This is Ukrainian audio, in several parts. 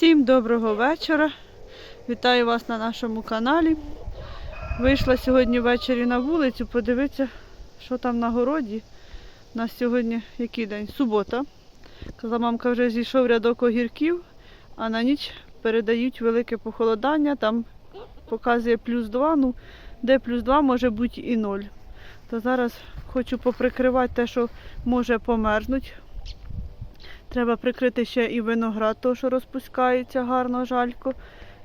Всім доброго вечора. Вітаю вас на нашому каналі. Вийшла сьогодні ввечері на вулицю подивитися, що там на городі. У нас сьогодні який день? Субота. Казала, мамка вже зійшов рядок огірків, а на ніч передають велике похолодання. Там показує плюс 2, ну де плюс 2 може бути і 0. То зараз хочу поприкривати те, що може померзнути. Треба прикрити ще і виноград, то що розпускається гарно жалько.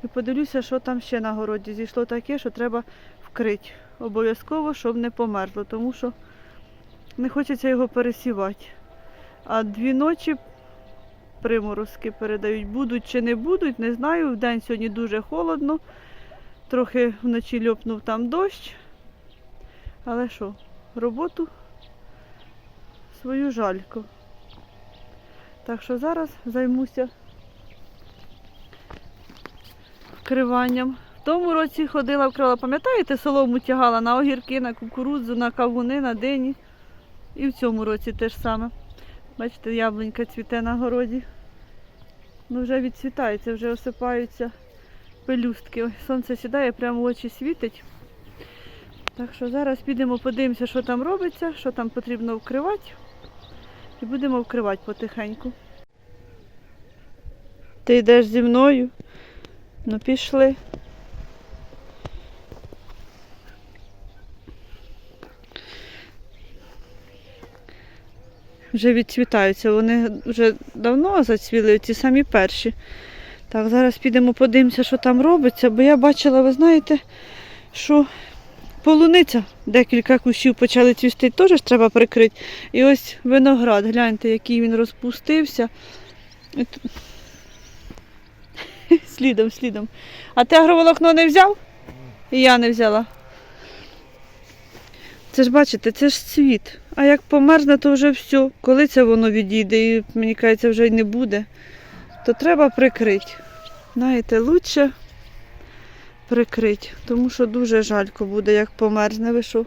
І подивлюся, що там ще на городі зійшло таке, що треба вкрити. Обов'язково, щоб не померзло, тому що не хочеться його пересівати. А дві ночі приморозки передають. Будуть чи не будуть, не знаю. Вдень сьогодні дуже холодно. Трохи вночі льопнув там дощ. Але що, роботу свою жалько. Так що зараз займуся вкриванням. В тому році ходила вкрила, пам'ятаєте, солому тягала на огірки, на кукурудзу, на кавуни, на дині. І в цьому році теж саме. Бачите, яблунька цвіте на городі. Ну вже відцвітається, вже осипаються пелюстки. Ой, сонце сідає, прямо в очі світить. Так що зараз підемо подивимося, що там робиться, що там потрібно вкривати. І будемо вкривати потихеньку. Ти йдеш зі мною? Ну пішли. Вже відцвітаються, вони вже давно зацвіли, ці самі перші. Так, зараз підемо подивимося, що там робиться, бо я бачила, ви знаєте, що полуниця, декілька кущів почали цвісти, теж треба прикрити. І ось виноград, гляньте, який він розпустився. Слідом, слідом. А ти агроволокно не взяв? І я не взяла. Це ж бачите, це ж цвіт. А як померзне, то вже все. Коли це воно відійде і мені кажеться, вже й не буде, то треба прикрити. Знаєте, лучше прикрити, тому що дуже жалько буде, як померзне, ви що.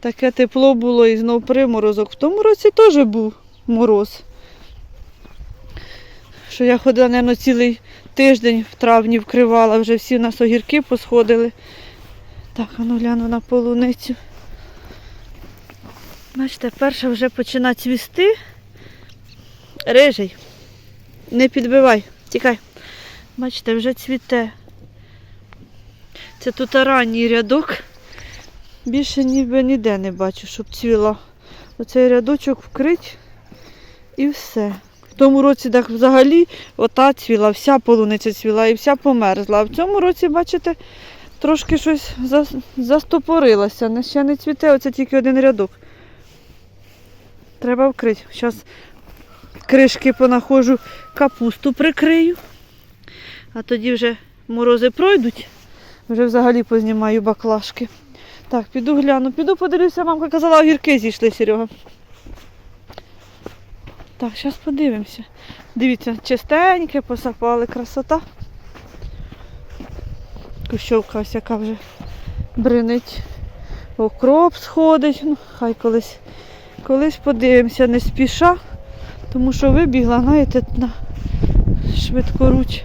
Таке тепло було і знов приморозок. В тому році теж був мороз. Що я ходила, мабуть, цілий тиждень в травні вкривала, вже всі у нас огірки посходили. Так, а ну гляну на полуницю. Бачите, перша вже починає цвісти. Рижий. Не підбивай, тікай. Бачите, вже цвіте. Це тут ранній рядок. Більше ніби ніде не бачу, щоб цвіла. Оцей рядочок вкрить і все. В тому році так взагалі ота цвіла, вся полуниця цвіла і вся померзла. А в цьому році, бачите, трошки щось застопорилося. Ще не цвіте, оце тільки один рядок. Треба вкрити. Зараз кришки понаходжу, капусту прикрию. А тоді вже морози пройдуть. Вже взагалі познімаю баклажки. Так, піду гляну, піду подивлюся, мамка казала, огірки зійшли, Серега. Так, зараз подивимося. Дивіться, чистеньке, посапали, красота. Кущовка ось яка вже бринить. Окроп сходить. Ну, хай колись, колись подивимося, не спіша, тому що вибігла, знаєте, на швидкоруч.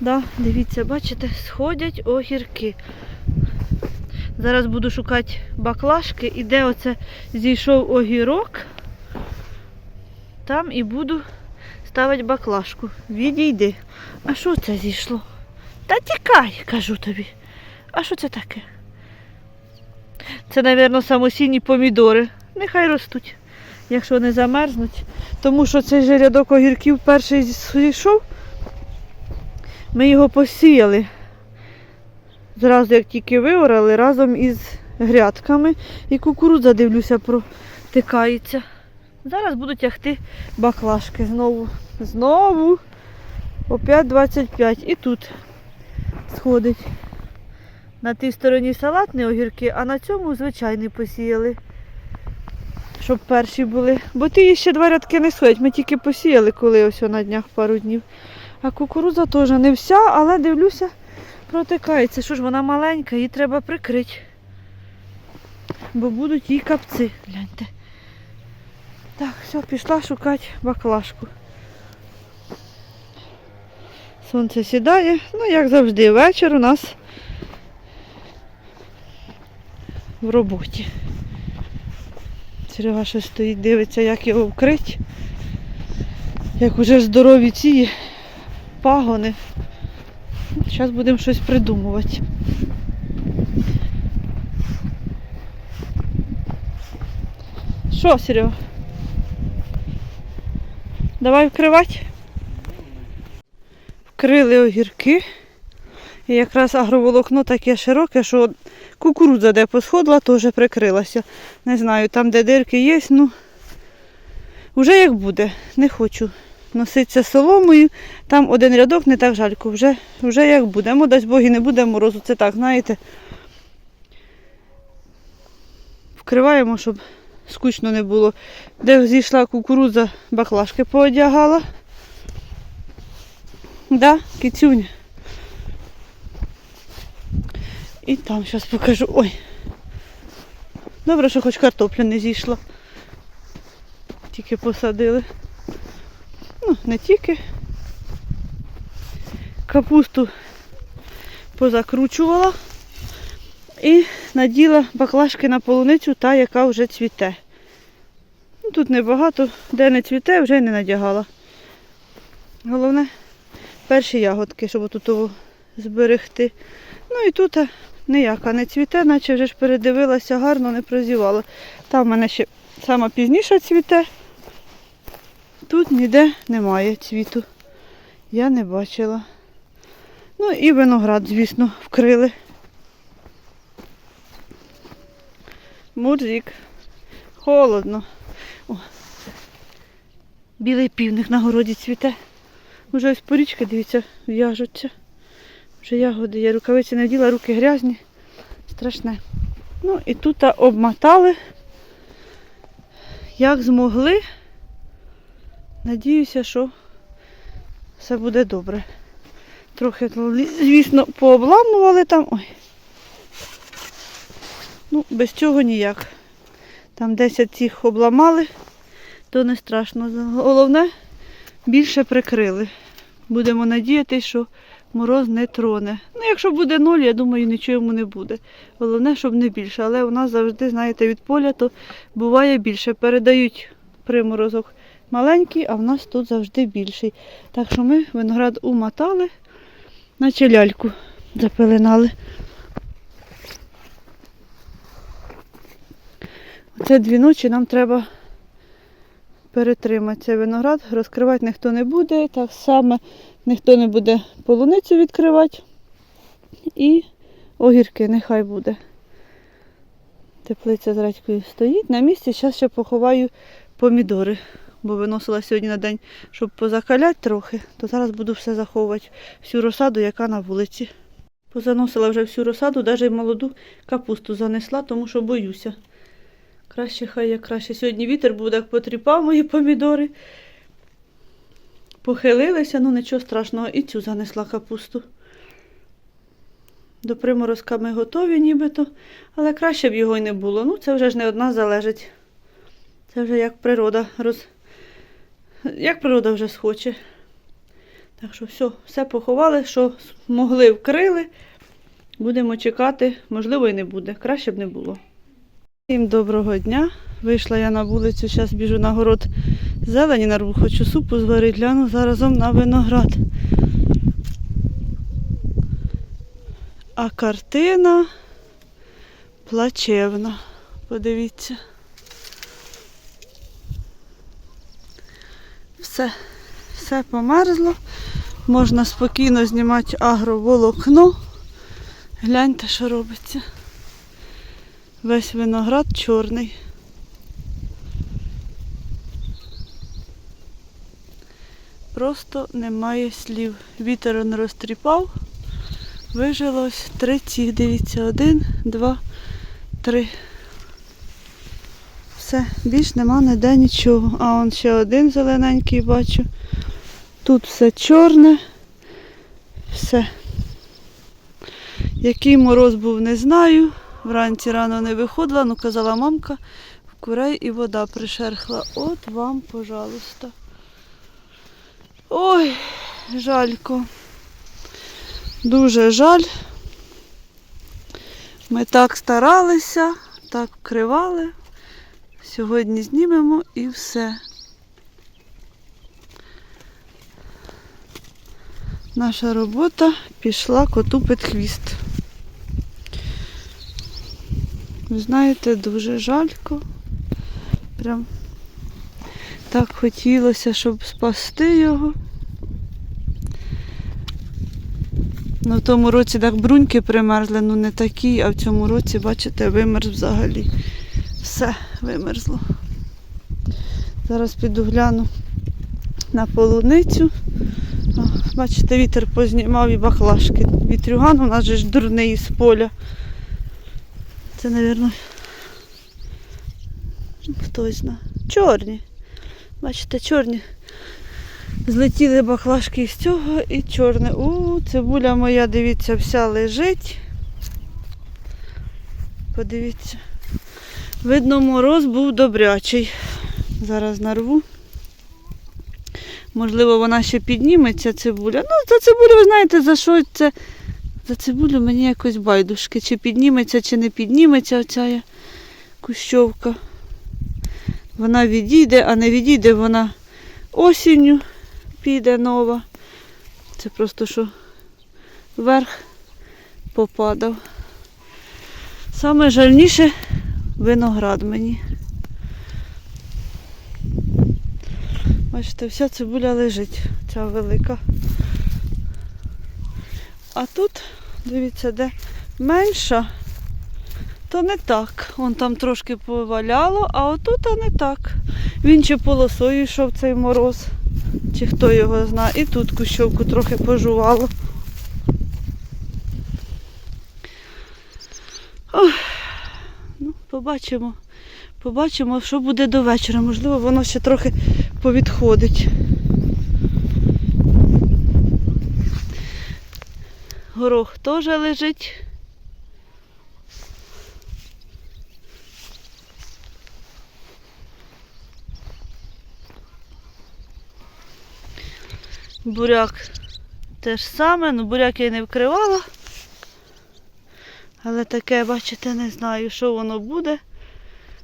Да, дивіться, бачите, сходять огірки. Зараз буду шукати баклажки і де оце зійшов огірок, там і буду ставити баклажку. Відійди. А що це зійшло? Та тікай, кажу тобі. А що це таке? Це, мабуть, самосінні помідори. Нехай ростуть, якщо не замерзнуть. Тому що цей же рядок огірків перший зійшов. Ми його посіяли. Зразу, як тільки виорали, разом із грядками. І кукурудза, дивлюся, протикається. Зараз буду тягти баклажки знову. Знову. Опять 25. І тут сходить. На тій стороні салатні огірки, а на цьому звичайні посіяли. Щоб перші були. Бо ті ще два рядки не сходять. Ми тільки посіяли, коли ось на днях пару днів. А кукурудза теж не вся, але дивлюся, протикається. Що ж вона маленька, її треба прикрити. Бо будуть їй капці. Гляньте. Так, все, пішла шукати баклажку. Сонце сідає, ну як завжди, вечір у нас в роботі. Серега ще стоїть, дивиться, як його вкрить. Як уже здорові ці пагони. Зараз будемо щось придумувати. Що, Серега? Давай вкривати. Вкрили огірки. І якраз агроволокно таке широке, що кукурудза де посходила, теж прикрилася. Не знаю, там де дирки є, ну вже як буде. Не хочу носитися соломою. Там один рядок не так жалько, вже, вже як буде. Мо дасть Бог і не буде морозу. Це так, знаєте. Вкриваємо, щоб скучно не було. Де зійшла кукурудза, баклажки поодягала. Да, кицюня. І там зараз покажу. Ой. Добре, що хоч картопля не зійшла. Тільки посадили. Ну, не тільки. Капусту позакручувала і наділа баклажки на полуницю, та, яка вже цвіте. Ну, Тут небагато, де не цвіте, вже й не надягала. Головне, перші ягодки, щоб тут того зберегти. Ну і тут ніяка не цвіте, наче вже ж передивилася, гарно не прозівала. Там в мене ще сама пізніша цвіте. Тут ніде немає цвіту. Я не бачила. Ну і виноград, звісно, вкрили. Мурзик. Холодно. О. Білий півник на городі цвіте. Уже ось порічки, дивіться, в'яжуться. Вже ягоди є, рукавиці не вділа, руки грязні. Страшне. Ну і тут обмотали, як змогли. Надіюся, що все буде добре. Трохи, звісно, пообламували там. Ой. Ну, без цього ніяк. Там 10 цих обламали, то не страшно. Головне, більше прикрили. Будемо надіятися, що мороз не троне. Ну, якщо буде ноль, я думаю, нічого йому не буде. Головне, щоб не більше. Але у нас завжди, знаєте, від поля то буває більше. Передають приморозок маленький, а в нас тут завжди більший. Так що ми виноград умотали, наче ляльку запеленали. Оце дві ночі нам треба перетримати цей виноград. Розкривати ніхто не буде. Так само ніхто не буде полуницю відкривати. І огірки нехай буде. Теплиця з радькою стоїть. На місці зараз ще поховаю помідори, бо виносила сьогодні на день, щоб позакаляти трохи, то зараз буду все заховувати, всю розсаду, яка на вулиці. Позаносила вже всю розсаду, навіть молоду капусту занесла, тому що боюся. Краще хай як краще. Сьогодні вітер був, так потріпав мої помідори. Похилилися, ну нічого страшного, і цю занесла капусту. До приморозка ми готові нібито, але краще б його й не було. Ну, це вже ж не одна залежить. Це вже як природа роз... Як природа вже схоче. Так що все, все поховали, що могли, вкрили. Будемо чекати, можливо, і не буде. Краще б не було. Всім доброго дня. Вийшла я на вулицю, зараз біжу на город зелені нарву, хочу супу зварити, гляну заразом на виноград. А картина плачевна. Подивіться. Все, все померзло. Можна спокійно знімати агроволокно. Гляньте, що робиться. Весь виноград чорний. Просто немає слів. Вітер он розтріпав. Вижилось три ці, дивіться, один, два, три. Все, більш нема ніде нічого. А он ще один зелененький бачу. Тут все чорне. Все. Який мороз був, не знаю. Вранці рано не виходила, ну казала мамка, в курей і вода пришерхла. От вам, пожалуйста. Ой, жалько. Дуже жаль. Ми так старалися, так вкривали. Сьогодні знімемо і все. Наша робота пішла коту під хвіст. Ви знаєте, дуже жалько. Прям так хотілося, щоб спасти його. Ну, в тому році так бруньки примерзли, ну не такі, а в цьому році, бачите, вимерз взагалі. Все вимерзло. Зараз піду гляну на полуницю. О, бачите, вітер познімав і баклажки. Вітрюган у нас же ж дурний з поля. Це, мабуть, хтось знає. Чорні. Бачите, чорні. Злетіли баклажки з цього і чорне. У, цибуля моя, дивіться, вся лежить. Подивіться. Видно, мороз був добрячий. Зараз нарву. Можливо, вона ще підніметься, цибуля. Ну, за цибулю, ви знаєте, за що це? За цибулю мені якось байдужки. Чи підніметься, чи не підніметься оця кущовка. Вона відійде, а не відійде вона осінню піде нова. Це просто що вверх попадав. Саме жальніше виноград мені. Бачите, вся цибуля лежить, ця велика. А тут, дивіться, де менша, то не так. Вон там трошки поваляло, а отут а не так. Він чи полосою йшов цей мороз, чи хто його знає. І тут кущовку трохи пожувало. Ох, побачимо. Побачимо, що буде до вечора. Можливо, воно ще трохи повідходить. Горох теж лежить. Буряк те ж саме, ну буряк я не вкривала. Але таке, бачите, не знаю, що воно буде.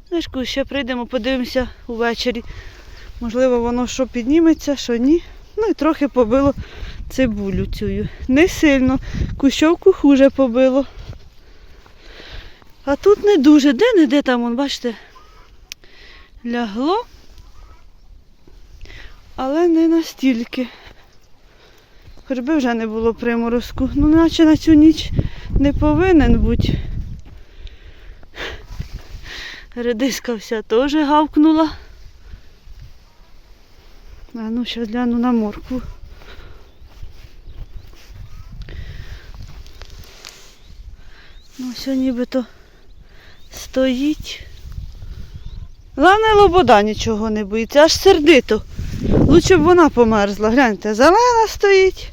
Знаєш, ще прийдемо, подивимося увечері. Можливо, воно що підніметься, що ні. Ну і трохи побило цибулю цю. Не сильно. Кущовку хуже побило. А тут не дуже. Де-не-де там, вон, бачите, лягло. Але не настільки. Хоч би вже не було приморозку. Ну, наче на цю ніч не повинен бути. Редиска вся теж гавкнула. А ну, зараз гляну на моркву. Ну, все нібито стоїть. Головне, лобода нічого не боїться, аж сердито. Лучше б вона померзла. Гляньте, зелена стоїть,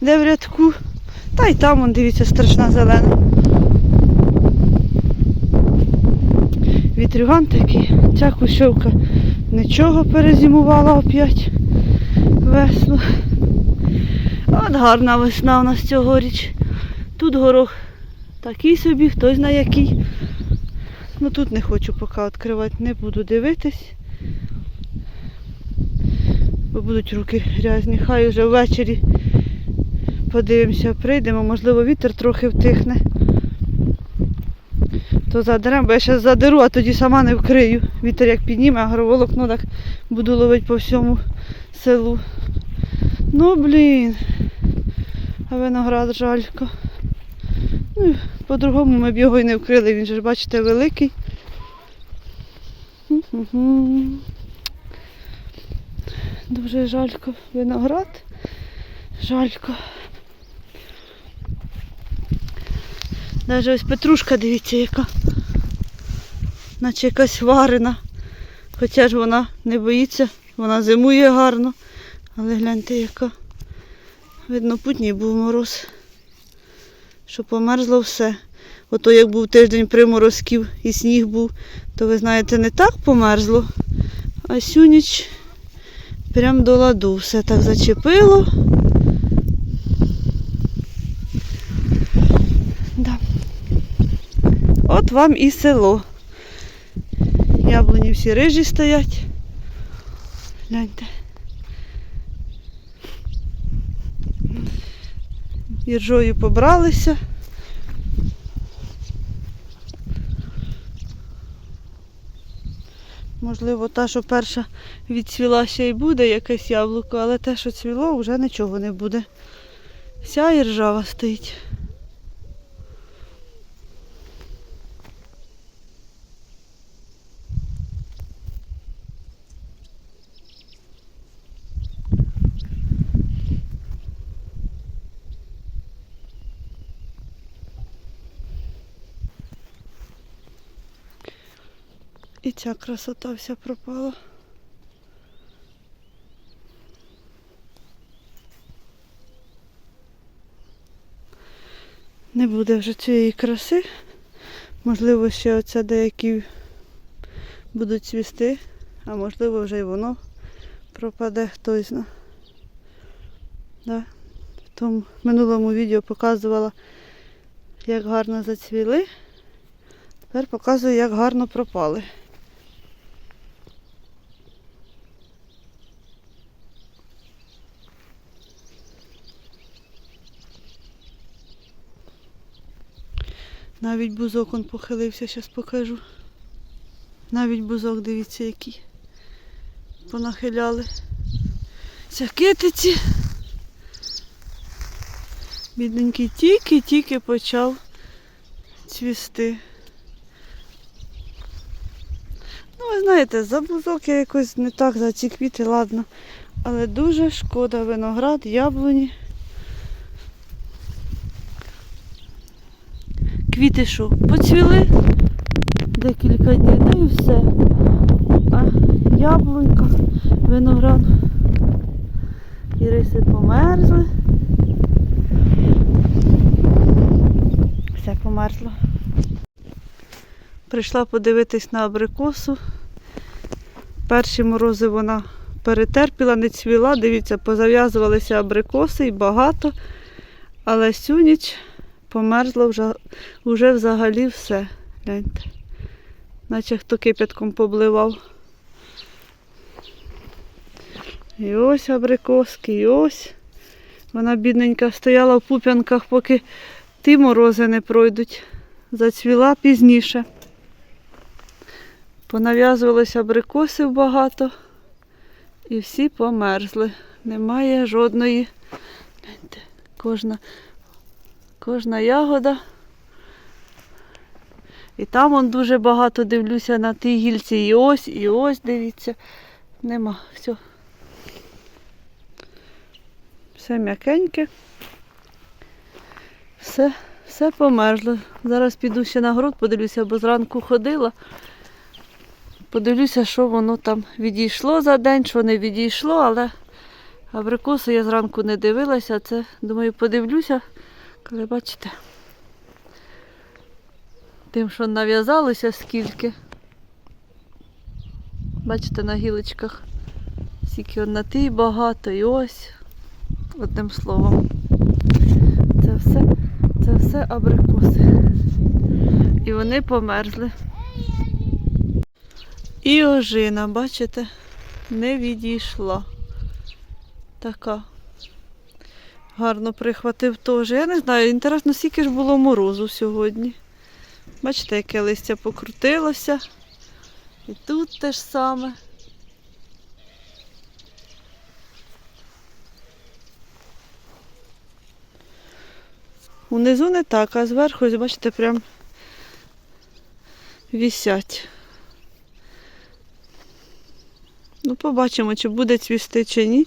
де в рядку. Та й там, вон, дивіться, страшна зелена. Вітрюган такий. Ця кущовка нічого перезимувала оп'ять весну. От гарна весна у нас цьогоріч. Тут горох такий собі, хтось знає який. Ну тут не хочу поки відкривати, не буду дивитись. Бо будуть руки грязні. Хай вже ввечері подивимося, прийдемо, можливо, вітер трохи втихне. То задеремо, бо я зараз задеру, а тоді сама не вкрию. Вітер як підніме, а гороволокно так буду ловити по всьому селу. Ну блін. А виноград жалько. Ну, по-другому ми б його і не вкрили, він же ж, бачите, великий. Дуже жалько виноград. Жалько. Навіть ось петрушка, дивіться, яка. Наче якась варена. Хоча ж вона не боїться, вона зимує гарно. Але гляньте, яка. Видно, путній був мороз. Що померзло все. Ото як був тиждень приморозків і сніг був, то ви знаєте, не так померзло, а сюніч прям до ладу все так зачепило. От вам і село. Яблуні всі рижі стоять. Гляньте. Іржою побралися. Можливо, та, що перша відцвіла ще й буде якесь яблуко, але те, що цвіло, вже нічого не буде. Вся іржава стоїть. Ця красота вся пропала. Не буде вже цієї краси. Можливо, ще оця деякі будуть цвісти, а можливо вже й воно пропаде, хтось зна. Да. В тому минулому відео показувала, як гарно зацвіли. Тепер показую, як гарно пропали. Навіть бузок он похилився, зараз покажу. Навіть бузок, дивіться, який. Понахиляли. Ця китиці. Бідненький тільки-тільки почав цвісти. Ну, ви знаєте, за бузок я якось не так за ці квіти, ладно. Але дуже шкода виноград, яблуні. Квіти що, поцвіли декілька днів, та і все. А яблунька, виноград. Іриси померзли. Все померзло. Прийшла подивитись на абрикосу. Перші морози вона перетерпіла, не цвіла. Дивіться, позав'язувалися абрикоси і багато. Але цю ніч померзло вже, вже взагалі все. Гляньте. Наче хто кипятком побливав. І ось абрикоски, і ось. Вона бідненька стояла в пуп'янках, поки ті морози не пройдуть. Зацвіла пізніше. Понав'язувалися абрикосів багато і всі померзли. Немає жодної. Гляньте, кожна, кожна ягода. І там он дуже багато дивлюся на тій гільці. І ось, і ось, дивіться. Нема. Все. Все м'якеньке. Все, все померзло. Зараз піду ще на город, подивлюся, бо зранку ходила. Подивлюся, що воно там відійшло за день, що не відійшло, але абрикоси я зранку не дивилася. Це, думаю, подивлюся, коли бачите. Тим, що нав'язалося скільки. Бачите, на гілочках. Скільки тій багато і ось. Одним словом. Це все, це все абрикоси. І вони померзли. І ожина, бачите, не відійшла. Така. Гарно прихватив теж. Я не знаю, інтересно, скільки ж було морозу сьогодні. Бачите, яке листя покрутилося. І тут те ж саме. Унизу не так, а зверху, бачите, прям вісять. Ну, побачимо, чи буде цвісти, чи ні.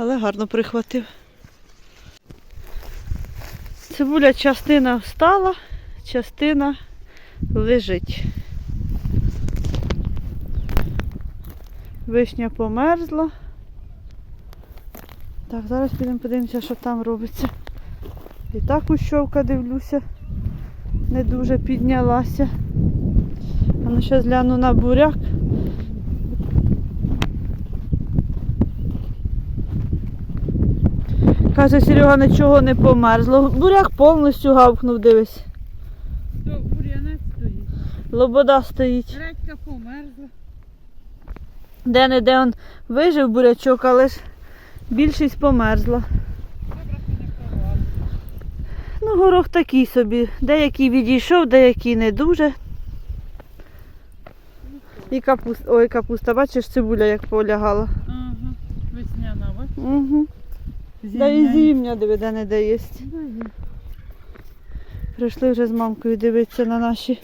Але гарно прихватив. Цибуля частина встала, частина лежить. Вишня померзла. Так, зараз підемо подивимося, що там робиться. І так кущовка, дивлюся, не дуже піднялася. А ну зараз гляну на буряк. Каже, Серега нічого не померзло. Буряк повністю гавкнув, дивись. То бур'янець стоїть. Лобода стоїть. Редька померзла. Де не де он вижив бурячок, але ж більшість померзла. Ну, горох такий собі. Деякий відійшов, деякий не дуже. І капуста. Ой, капуста, бачиш, цибуля як полягала. Ага. Весняна, бач? Угу. Да і зімня де не де є. Прийшли вже з мамкою дивитися на наші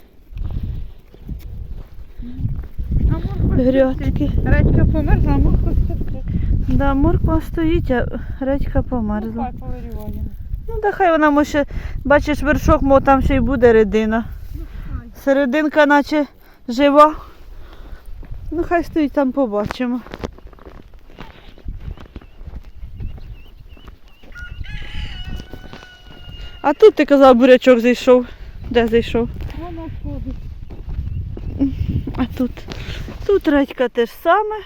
грядки. Редька померзла, морква стоїть. Да, морква стоїть, а редька померзла. Хай. Ну, да хай вона може, бачиш, вершок, мо там ще й буде редина. Ну. Серединка наче жива. Ну, хай стоїть там побачимо. А тут ти казав, бурячок зайшов. Де зайшов? Воно входить. А тут. Тут редька те ж саме.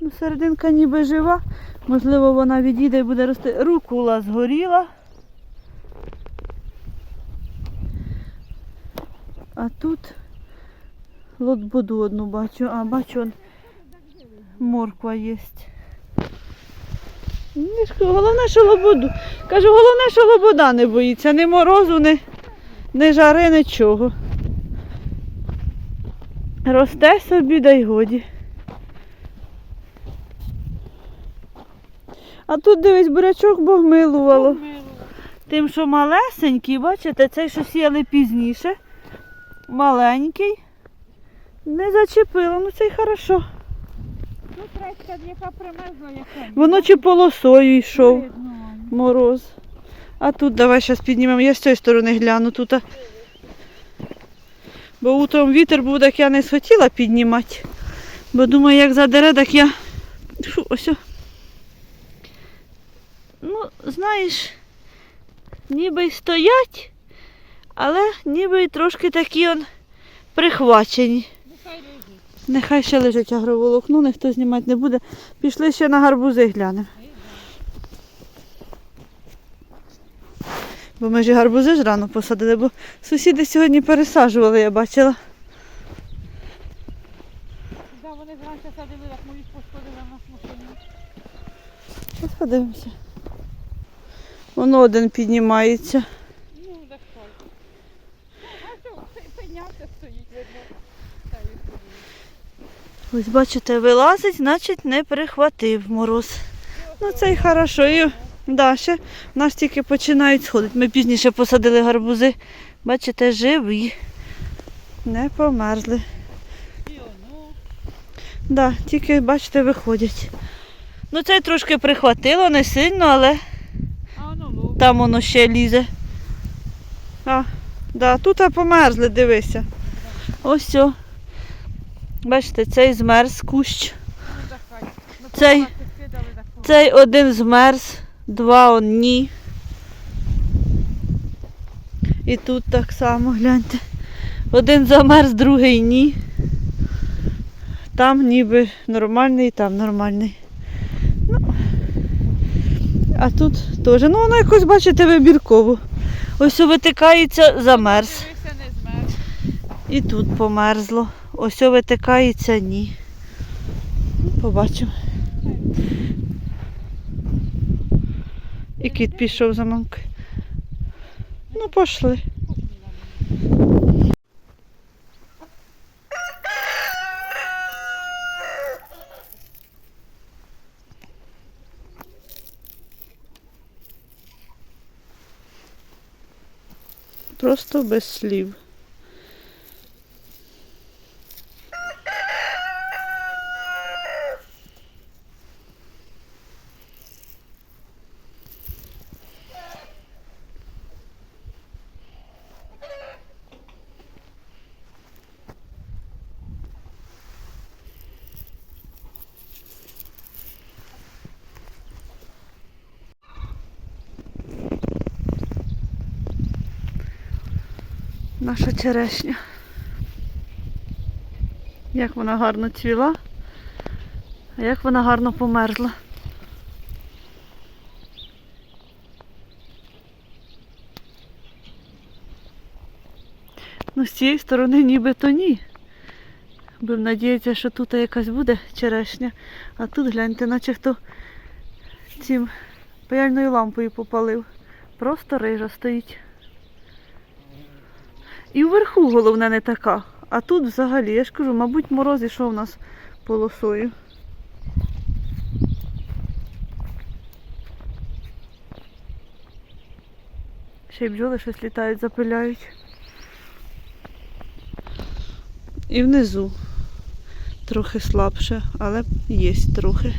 Ну, серединка ніби жива. Можливо, вона відійде і буде рости. Рукула згоріла. А тут лотбуду одну бачу. А, бачу, он морква є. Головне, що лободу. Кажу, головне, що лобода не боїться. Ні морозу, ні, ні жари, нічого. Росте собі, да й годі. А тут дивись, бурячок Бог милувало. Тим, що малесенький, бачите, цей, що сіяли пізніше. Маленький. Не зачепило, ну це й хорошо. Тут редька, яка примерзла, яка. Воно чи полосою йшов Видно, мороз. А тут давай зараз піднімемо. Я з цієї сторони гляну тут. Бо утром вітер був, так я не схотіла піднімати. Бо думаю, як задере, так я. Фу, ось. Ну, знаєш, ніби й стоять, але ніби й трошки такі он прихвачені. Нехай ще лежить агроволокно, ніхто знімати не буде. Пішли ще на гарбузи глянемо. Бо ми ж гарбузи ж рано посадили, бо сусіди сьогодні пересаджували, я бачила. Да, вони зранку садили, як мої пошкодили в нас машину. От подивимося. Воно один піднімається. Ну, так хай. А що, пи- піднявся стоїть, видно. Та й собі. Ось бачите, вилазить, значить не перехватив мороз. Ну це й хорошо. І, да, ще в нас тільки починають сходити. Ми пізніше посадили гарбузи. Бачите, живі. Не померзли. Да, тільки, бачите, виходять. Ну це трошки прихватило, не сильно, але там воно ще лізе. А, да, тут померзли, дивися. Ось о. Бачите, цей змерз кущ. Цей-. Цей один змерз, два он ні. І тут так само, гляньте. Один замерз, другий ні. Там ніби нормальний, там нормальний. Ну, а тут теж. Ну, воно якось, бачите, вибірково. Ось витикається, замерз. І тут померзло. Ось витикається, ні. Ну, Побачимо. І кіт пішов за мамкою. Ну, пішли. Просто без слів. наша черешня. Як вона гарно цвіла, а як вона гарно померзла. Ну, з цієї сторони ніби то ні. Будем надіятися, що тут якась буде черешня, а тут гляньте, наче хто цим паяльною лампою попалив. Просто рижа стоїть. І вверху головне не така. А тут взагалі, я ж кажу, мабуть, мороз ішов у нас полосою. Ще й бджоли щось літають, запиляють. І внизу трохи слабше, але є трохи.